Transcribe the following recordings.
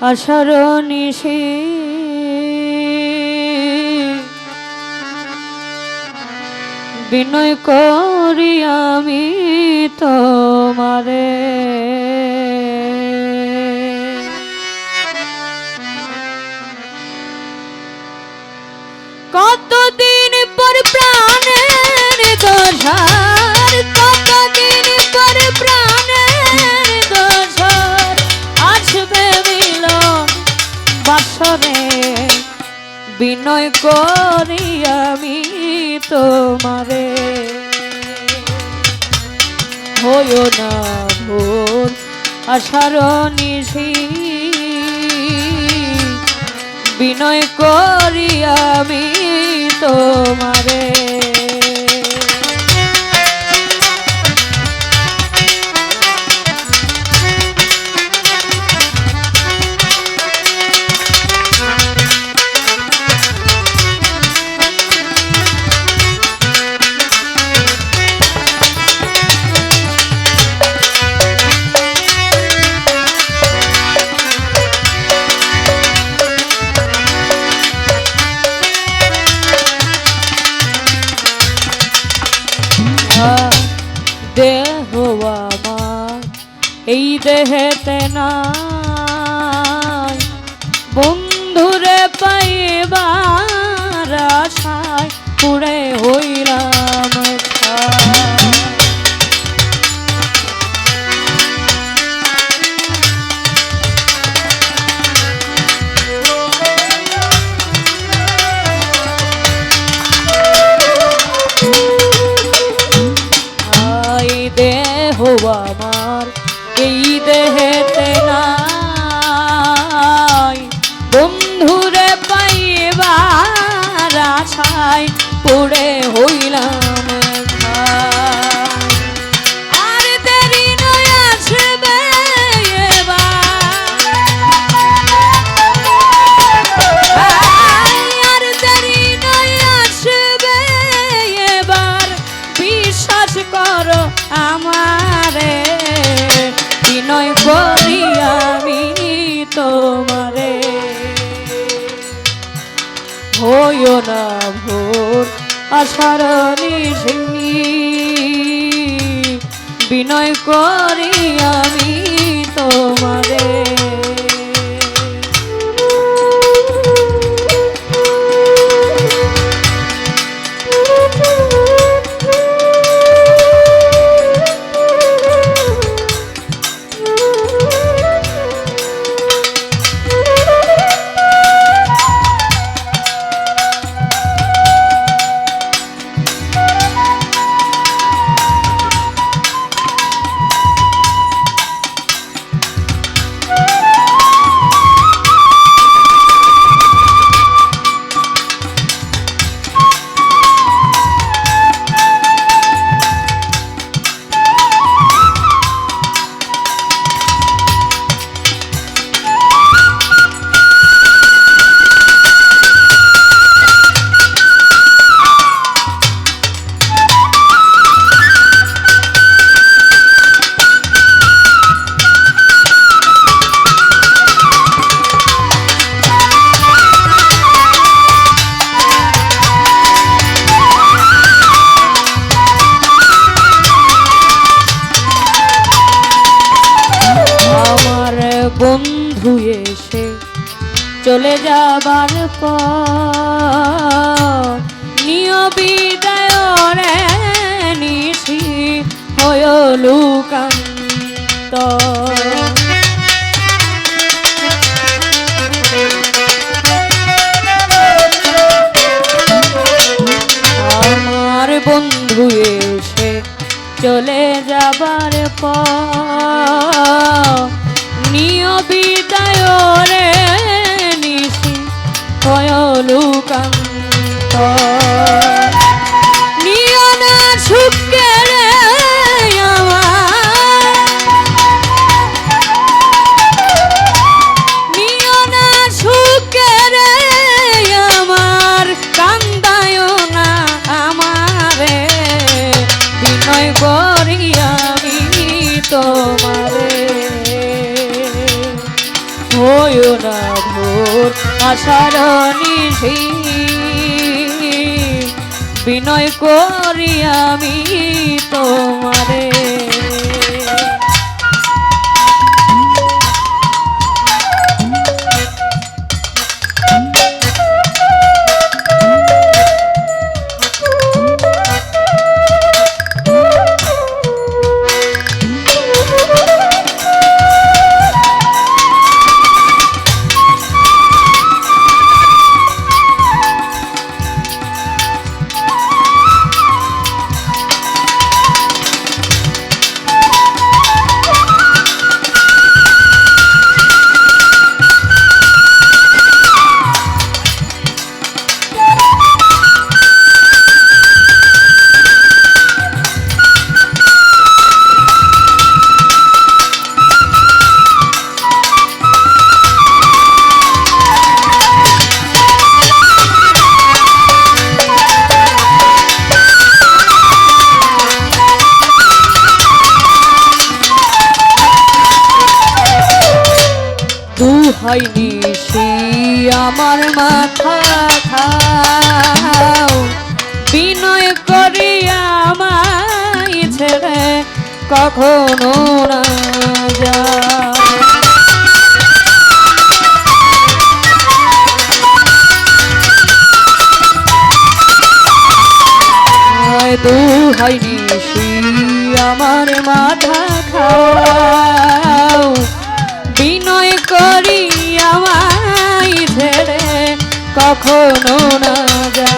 আশার বিনয় করি আমি তোমারে। বাসরে বিনয় করি আমি তোমারে। হইও না ভোর আশার নিশি। বিনয় করি আমি তোমারে। এই দেহেতে নাই। বন্ধুরে পাইবার আশায় পুড়ে হইলাম দেহ আমার আশায় পড়ে হইলাম না ভোর আশার নিশি বিনয় করি আমি চলে যাবার পর নিয় বিদায় নিশি হয় লুকান্ত। আমার বন্ধু এসে চলে যাবার পর হইও না বিনয় করি আমি তোমারে। দুহাই নিশি আমার মাথা খাও। বিনয় করি আমায় ছেড়ে কখনো না হায় দুহাই নিশি আমার মাথা খাও। বিনয় করি আমায় ছেড়ে কখনো না যা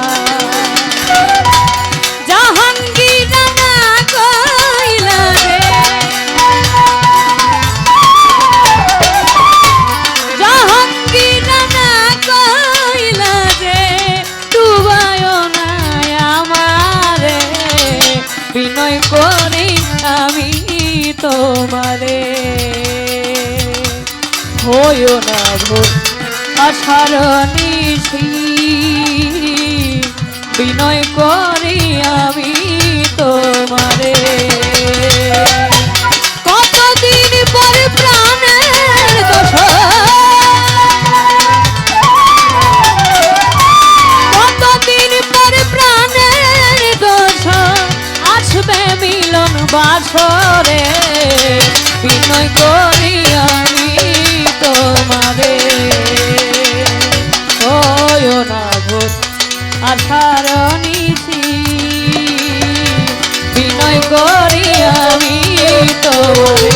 বিনয় করি আমি তোমারে হইও না ভোর আশার নিশি বিনয় করি নিশি বিনয় করি আমি তোমারে